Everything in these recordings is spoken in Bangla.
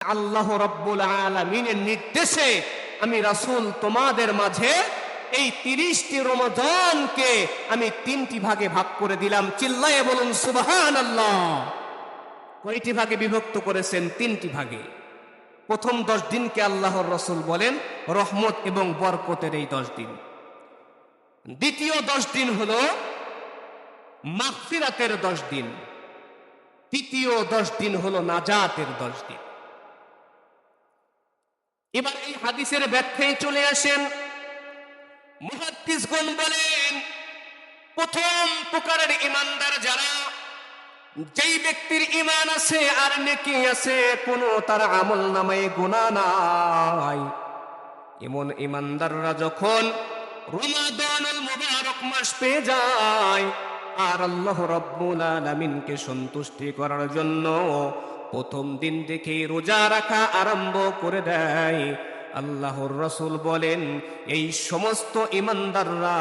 আল্লাহ রব্বুল আলমিনের নির্দেশে আমি রাসূল তোমাদের মাঝে এই তিরিশটি রমজানকে আমি তিনটি ভাগে ভাগ করে দিলাম। চিল্লায়ে বলুন সুবহান আল্লাহ কয়টি ভাগে বিভক্ত করেছেন? তিনটি ভাগে। প্রথম দশ দিনকে আল্লাহর রসুল বলেন, রহমত এবং বরকতের এই দশ দিন। দ্বিতীয় দশ দিন হল মাগফিরাতের দশ দিন। তৃতীয় দশ দিন হল নাজাতের দশ দিন। হাদিসের ব্যাখ্যায় চলে আসেন। মুহাদ্দিসগণ বলেন, প্রথম প্রকারের ইমানদার যারা, যেই ব্যক্তির ইমান আছে আর নেকি আছে, কোনো তার আমল নামায় গুণা নাই। এমন ইমানদাররা যখন রমাদানুল মুবারক মাস পেয়ে যায়, আর আল্লাহ রব্বুল আলামিনকে সন্তুষ্টি করার জন্য প্রথম দিন থেকে রোজা রাখা আরম্ভ করে দেয়। আল্লাহর রসুল বলেন, এই সমস্ত ইমানদাররা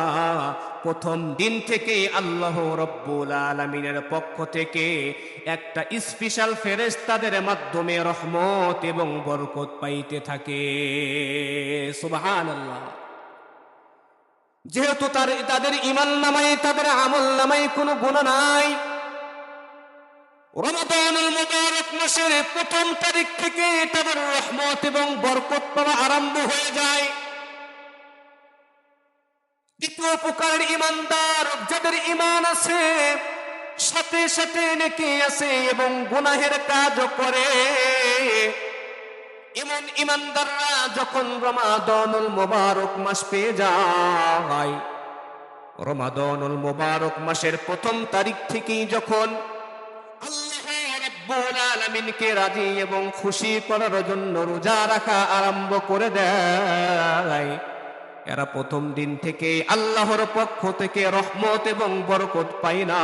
প্রথম দিন থেকে আল্লাহ রব্বুল আলমিনের পক্ষ থেকে একটা স্পেশাল ফেরেস তাদের মাধ্যমে রহমত এবং বরকত পাইতে থাকে। সুবাহান আল্লাহ যেহেতু তার, তাদের ইমান নামায় তাদের আমল নামায় কোনো গুণ নাই রমাদানুল মুবারক মাসের প্রথম তারিখ থেকে তাদের রহমত এবং আরম্ভ হয়ে যায়। যাদের ইমান আছে, সাথে সাথে নাকি আছে এবং গুনাহের কাজও করে। এমন ইমানদাররা যখন রমাদানুল মুবারক মাস পেয়ে যায়, রমাদানুল মুবারক মাসের প্রথম তারিখ থেকেই যখন রাব্বুল আলামিনকে রাজি এবং খুশি করার জন্য রোজা রাখা আরম্ভ করে দেয়। এরা প্রথম দিন থেকে আল্লাহর পক্ষ থেকে রহমত এবং বরকত পায় না।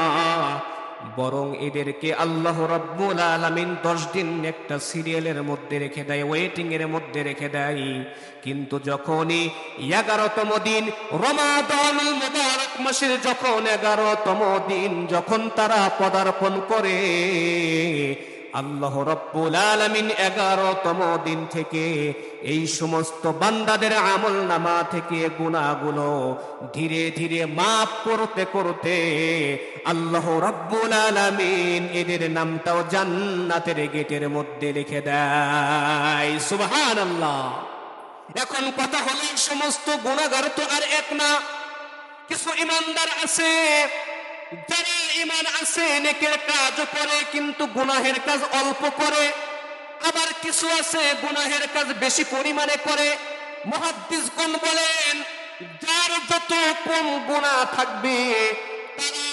বরং এদেরকে আল্লাহ রব্বুল আলামিন দশ দিন একটা সিরিয়ালের মধ্যে রেখে দেয় ওয়েটিং এর মধ্যে রেখে দেয়। কিন্তু যখনই এগারোতম দিন, রমাদন মাসের যখন এগারোতম দিন, যখন তারা পদার্পণ করে আল্লাহ রব্বুল আলামিন এগারোতম দিন থেকে এই সমস্ত বান্দাদের আমল নামা থেকে গুণাগুলো ধীরে ধীরে মাফ করতে করতে আল্লাহ রব্বুল আলামিন এদের নামটাও জান্নাতের গেটের মধ্যে লিখে দেয়। সুবহান আল্লাহ এখন কথা হলো সমস্ত গুণাগার তো আর এক না। কিছু ইমানদার আছে যারা ইমান আছে নেকের কাজ করে, কিন্তু গুনাহের কাজ অল্প করে। আবার কিছু আছে, গুনাহের কাজ বেশি পরিমাণে করে। মহাদ্দিসগণ বলেন, যার যত কম গুণা থাকবে, তারা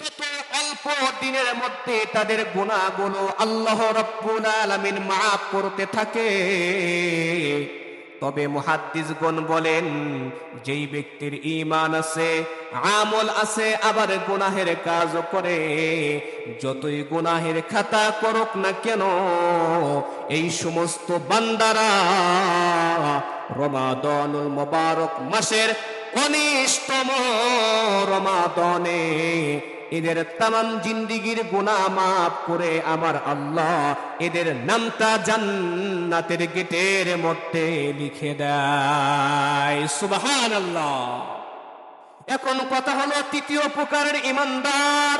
তত অল্প দিনের মধ্যে তাদের গুণাগুলো আল্লাহ রব্বুল আলামিন মাফ করতে থাকে। তবে মুহাদ্দিসগণ বলেন, যেই ব্যক্তির ঈমান আছে, আমল আছে, আবার গুনাহের কাজ করে। যতই গুনাহের খাতা করুক না কেন, এই সমস্ত বান্দারা রমাদনুল মোবারক মাসের অনিষ্টম রমাদনে এদের তাম জিন্দিগির গুণা মাফ করে আমার আল্লাহ এদের নামটা জান্নাতের গেটের মধ্যে লিখে দেয়। সুবাহান আল্লাহ এখন কথা হলো তৃতীয় প্রকারের ইমানদার।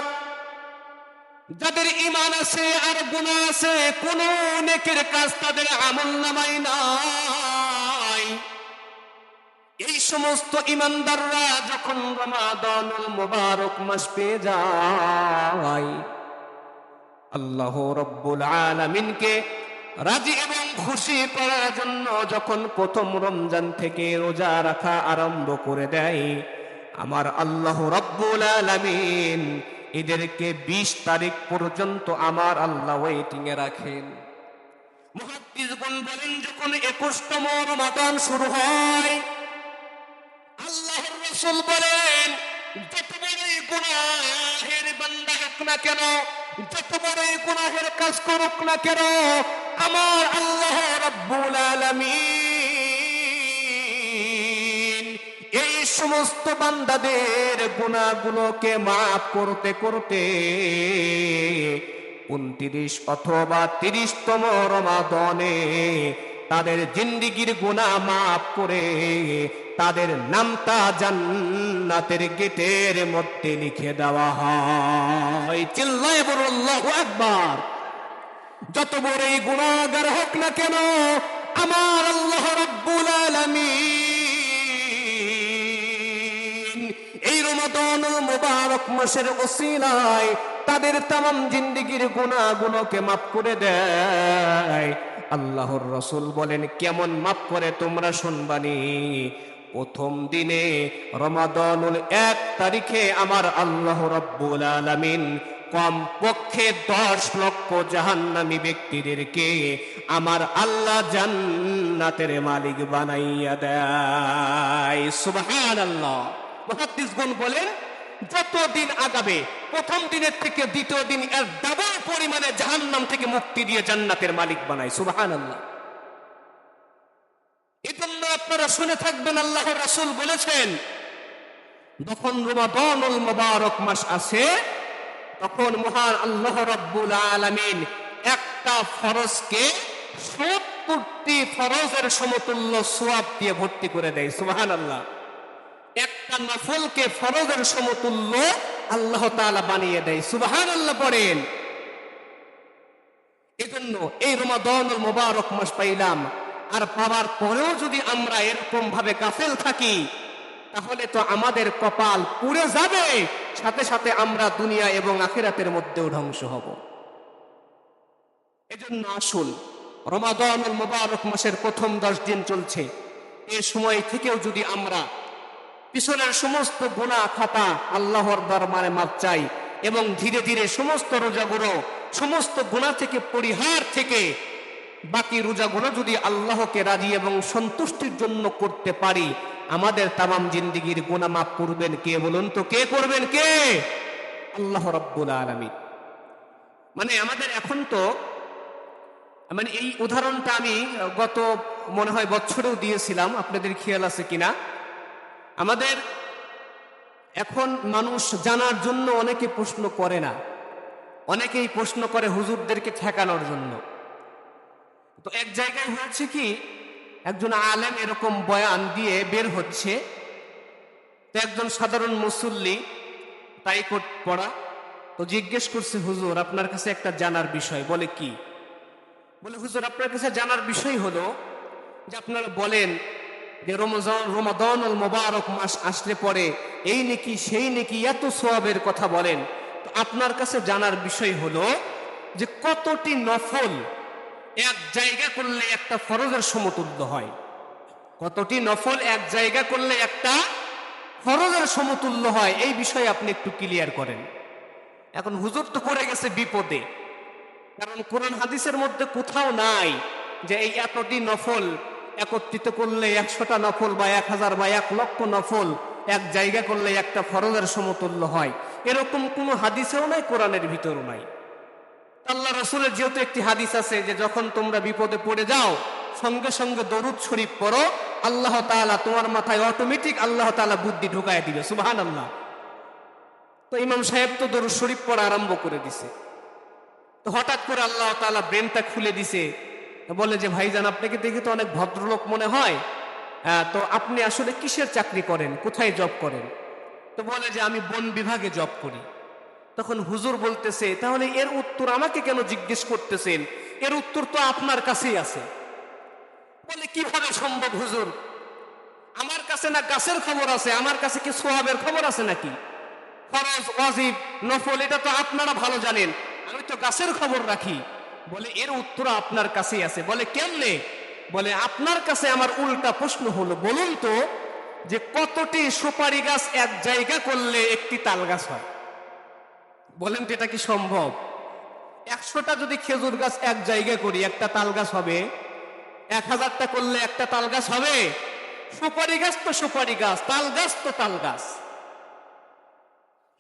যাদের ইমান আছে আর গুণা আছে, কোন নেকের কাজ তাদের আমল নামাই নাই। এই সমস্ত ইমানদাররা যখন রমাদানুল মুবারক মাস পেয়ে যায়, আল্লাহ রব্বুল আলামিনকে রাজি এবং খুশি করার জন্য যখন প্রথম রমজান থেকে রোজা রাখা আরম্ভ করে দেয়, আমার আল্লাহ রব্বুল আলামিন এদেরকে বিশ তারিখ পর্যন্ত আমার আল্লাহ ওয়েটিং এ রাখেন। মুহাদ্দিসগণ বলেন, যখন একুশতম রমাদান শুরু হয় রাসূল বলেন যত বড়ই গুনাহের বান্দা হোক না কেন যত বড়ই গুনাহের কাজ করুক না কেন, আমার আল্লাহ রাব্বুল আলামিন এই সমস্ত বান্দাদের গুনাহগুলোকে মাফ করতে করতে উনত্রিশ অথবা তিরিশতম রমাদনে তাদের জিন্দিগির গুণা মাফ করে তাদের নামটা জান্নাতের গেটের মধ্যে লিখে দেওয়া হয়। চিল্লায় বড় আল্লাহু আকবার। যত বড় এই গুণাগার হোক না কেন, আমার আল্লাহ রব্বুল এই রমাদানুল মুবারক মাসের ওসিলায় তাদের তাম জিন্দিগির গুণাগুলোকে মাফ করে দেয়। আল্লাহর রসুল বলেন, কেমন মাফ করে তোমরা শুনবানি? প্রথম দিনে রমাদানুল এক তারিখে আমার আল্লাহ রব্বুল আলামিন কম পক্ষে দশ লক্ষ জাহান্নামী ব্যক্তিদেরকে আমার আল্লাহ জান্নাতের মালিক বানাইয়া দেয়। সুবহান আল্লাহ মহাদিসগণ বলেন, যত দিন আগাবে, প্রথম দিনের থেকে দ্বিতীয় দিন এর ডাবল পরিমাণে জাহান্নাম থেকে মুক্তি দিয়ে জান্নাতের মালিক বানায়। সুবহান আল্লাহ আপনারা শুনে থাকবেন আল্লাহ রাসূল বলেছেন, যখন রমাদানুল মুবারক মাস আসে, তখন মহান আল্লাহ রাব্বুল আলামিন একটা ফরজকে সত্তরটি ফরজের সমতুল্য সোয়াব দিয়ে ভর্তি করে দেয়, সুবহানাল্লাহ। একটা নফলকে ফরজের সমতুল্য আল্লাহ তাআলা বানিয়ে দেয়, সুবহানাল্লাহ পড়েন। এজন্য এই রমাদানুল মুবারক মাস পাইলাম আর পাওয়ার পরেও যদি আমরা এরকম ভাবে গাফেল থাকি, তাহলে তো আমাদের কপাল পুড়ে যাবে। সাথে সাথে আমরা দুনিয়া এবং আখিরাতের মধ্যেও ধ্বংস হব। এজন্য আসুন, রমাদানুল মোবারক মাসের প্রথম দশ দিন চলছে। এ সময় থেকেও যদি আমরা পিছনের সমস্ত গুণা খাতা আল্লাহর দরবারে মাপ চাই এবং ধীরে ধীরে সমস্ত রোজাগুলো, সমস্ত গুণা থেকে, পরিহার থেকে বাকি রোজাগুলো যদি আল্লাহকে রাজি এবং সন্তুষ্টির জন্য করতে পারি, আমাদের তামাম জিন্দিগির গুণা মাফ করবেন কে বলুন তো? কে করবেন কে? আল্লাহ রব্বুল আলমিন। মানে আমাদের এখন তো মানে এই উদাহরণটা আমি গত, মনে হয় বছরেও দিয়েছিলাম, আপনাদের খেয়াল আছে কিনা? আমাদের এখন মানুষ জানার জন্য অনেকে প্রশ্ন করে না। অনেকেই প্রশ্ন করে হুজুরদেরকে ঠেকানোর জন্য। তো এক জায়গায় হয়েছে কি, একজন আলেম এরকম বয়ান দিয়ে বের হচ্ছে, তো একজন সাধারণ মুসল্লি তাই কোট পড়া তো জিজ্ঞেস করছে, হুজুর, আপনার কাছে একটা জানার বিষয়। বলে কি? বলে, হুজুর, আপনার কাছে জানার বিষয় হলো যে আপনারা বলেন যে রমজান রমাদন মোবারক মাস আসলে পরে এই নাকি, সেই নাকি এত সোয়াবের কথা বলেন। তো আপনার কাছে জানার বিষয় হলো যে কতটি নফল এক জায়গা করলে একটা ফরজের সমতুল্য হয়। কতটি নফল এক জায়গা করলে একটা ফরজের সমতুল্য হয়, এই বিষয়ে আপনি একটু ক্লিয়ার করেন। এখন হুজুর তো পড়ে গেছে বিপদে। কারণ কোরআন হাদিসের মধ্যে কোথাও নাই যে এই এতটি নফল একত্রিত করলে একশোটা নফল বা এক হাজার বা এক লক্ষ নফল এক জায়গা করলে একটা ফরজের সমতুল্য হয়। এরকম কোনো হাদিসেও নাই, কোরআনের ভিতরও নাই। আল্লাহ রসুলের যেহেতু একটি হাদিস আছে যে যখন তোমরা বিপদে পড়ে যাও সঙ্গে সঙ্গে দরুদ শরীফ পড়ো আল্লাহ তাআলা তোমার মাথায় অটোমেটিক আল্লাহ তাআলা বুদ্ধি ঢুকায় দিবে সুবাহান আল্লাহ তো ইমাম সাহেব তো দরুদ শরীফ পড়া আরম্ভ করে দিছে। তো হঠাৎ করে আল্লাহ তাআলা ব্রেনটা খুলে দিছে। বলে যে ভাইজান আপনাকে দেখে তো অনেক ভদ্রলোক মনে হয়। আহ, তো আপনি আসলে কিসের চাকরি করেন? কোথায় জব করেন? তো বলে যে আমি বন বিভাগে জব করি। তখন হুজুর বলতেছে, তাহলে এর উত্তর আমাকে কেন জিজ্ঞেস করতেছেন? এর উত্তর তো আপনার কাছেই আছে। বলে, কীভাবে সম্ভব হুজুর? আমার কাছে না গাছের খবর আছে? আমার কাছে কি সোহাবের খবর আছে নাকি? ফরজ, ওয়াজিব, নফল, এটা তো আপনারা ভালো জানেন। আমি তো গাছের খবর রাখি। বলে, এর উত্তর আপনার কাছেই আছে। বলে, কেমনে? বলে, আপনার কাছে আমার উল্টা প্রশ্ন হলো, বলুন তো যে কতটি সুপারি গাছ এক জায়গা করলে একটি তাল গাছ হয়? বলেন এটা কি সম্ভব? একশোটা যদি খেজুর গাছ এক জায়গায় করি, একটা তাল গাছ হবে? এক হাজারটা করলে একটা তাল গাছ হবে? সুপারি গাছ তো সুপারি গাছ, তাল গাছ তো তাল গাছ।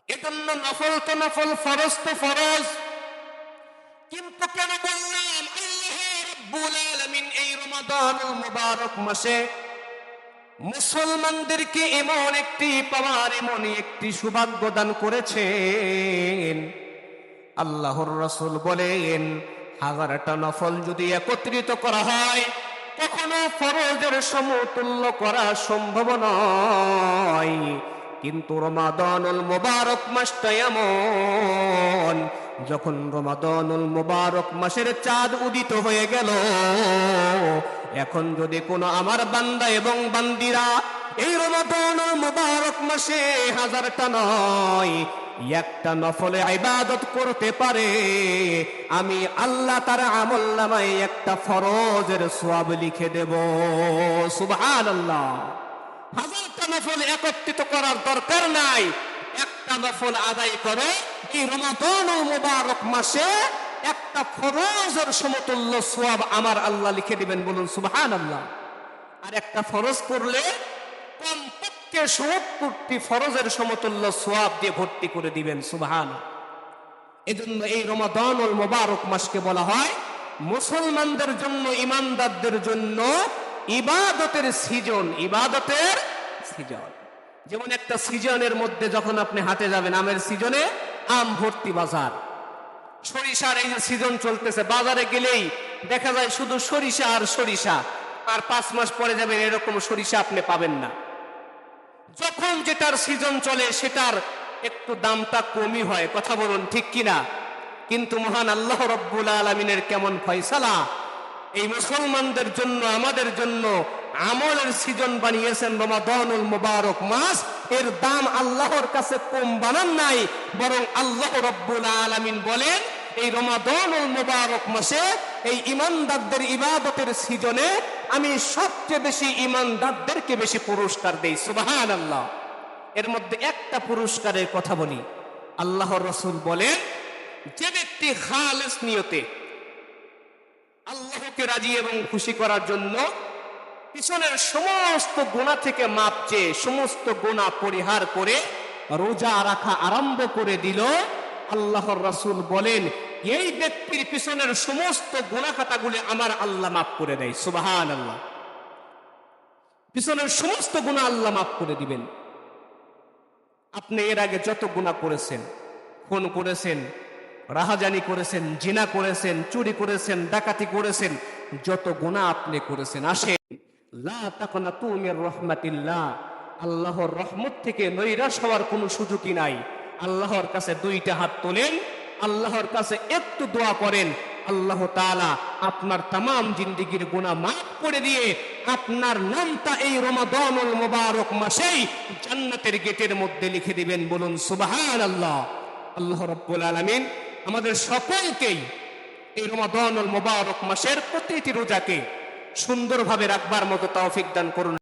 এজন্য নফল তো নফল, ফরজ তো ফরজ। কিন্তু কেন বললাম, আল্লাহ এই রমাদানুল মুবারক মাসে মুসলমানদেরকে এমন একটি পাওয়ার এমন একটি সৌভাগ্য দান করেছেন। আল্লাহর রসুল বলেন, হাজারটা নফল যদি একত্রিত করা হয়, কখনো ফরজের সমতুল্য করা সম্ভব নয়। কিন্তু রমাদানুল মোবারক মাসটা এমন যখন রমাদানুল মোবারক মাসের চাঁদ উদিত হয়ে গেল, এখন যদি কোনো আমার বান্দা এবং বান্দিরা এই রমাদানুল মোবারক মাসে হাজারটা নয়, একটা নফলে ইবাদত করতে পারে, আমি আল্লাহ তার আমল নামায় একটা ফরজের সোয়াব লিখে দেব। সুবহান আল্লাহ হাজারটা নফল একত্রিত করার দরকার নাই। একটা নফল আদায় করো এই রমাদান মোবারক মাসে একটা ফরজের সমতুল্য সোয়াব আমার আল্লাহ লিখে দিবেন বলুন সুবহান আল্লাহ আর একটা ফরজ করলে কমপক্ষে সত্তরটি ফরজের সমতুল্য সোয়াব দিয়ে ভর্তি করে দিবেন সুবহান এজন্য এই মোবারক মাসকে বলা হয় মুসলমানদের জন্য, ইমানদারদের জন্য ইবাদতের সিজন ইবাদতের সিজন। যেমন একটা সিজনের মধ্যে যখন আপনি হাটে যাবেন, আমের সিজনে আম ভর্তি বাজার। সরিষার এই যে সিজন চলতেছে, বাজারে গেলেই দেখা যায় শুধু সরিষা আর সরিষা। আর পাঁচ মাস পরে যাবেন, এরকম সরিষা আপনি পাবেন না। যখন যেটার সিজন চলে, সেটার একটু দামটা কমই হয়, কথা বলুন ঠিক কিনা? কিন্তু মহান আল্লাহ রব্বুল আলমিনের কেমন ফয়সালা। এই মুসলমানদের জন্য, আমাদের জন্য আমলের সিজন বানিয়েছেন রমাদানুল মুবারক মাস। এর দাম আল্লাহর কাছে কম বানান নাই, বরং আল্লাহ রব্বুল আলামিন বলেন, এই রমাদানুল মুবারক মাসে এই ইমানদারদের ইবাদতের সিজনে আমি সবচেয়ে বেশি ইমানদারদেরকে বেশি পুরস্কার দেই সুবাহান আল্লাহ এর মধ্যে একটা পুরস্কারের কথা বলি। আল্লাহর রসুল বলেন, যে ব্যক্তি খালেস নিয়তে আল্লাহকে রাজি এবং খুশি করার জন্য পিছনের সমস্ত গোনা থেকে মাপ চেয়ে সমস্ত গোনা পরিহার করে রোজা রাখা আরম্ভ করে দিল। আল্লাহর রাসূল বলেন, এই ব্যক্তির পিছনের সমস্ত গুণা খাতাগুলি আমার আল্লাহ মাফ করে দেয়। সুবাহান আল্লাহ পিছনের সমস্ত গুণা আল্লাহ মাফ করে দিবেন। আপনি এর আগে যত গুণা করেছেন, খুন করেছেন, রাহাজানি করেছেন, জিনা করেছেন, চুরি করেছেন, ডাকাতি করেছেন, যত গুণা আপনি করেছেন আসে লা তাকনা তুমির আল্লাহর রহমত থেকে নৈরাশ হওয়ার কোনো সুযোগই নাই। আল্লাহর কাছে দুইটা হাত তোলেন, আল্লাহর কাছে একটু দোয়া করেন। আল্লাহ তাআলা আপনার তাম জিন্দিগির গুণা মাফ করে দিয়ে আপনার নামটা এই রমাদানুল মুবারক মাসেই জান্নাতের গেটের মধ্যে লিখে দিবেন। বলুন সুবাহান আল্লাহ আল্লাহ রব্বুল আলামিন আমাদের সকলকেই এই রমাদানুল মোবারক মাসের প্রতিটি রোজাকে সুন্দরভাবে রাখবার মতো তৌফিক দান করুন।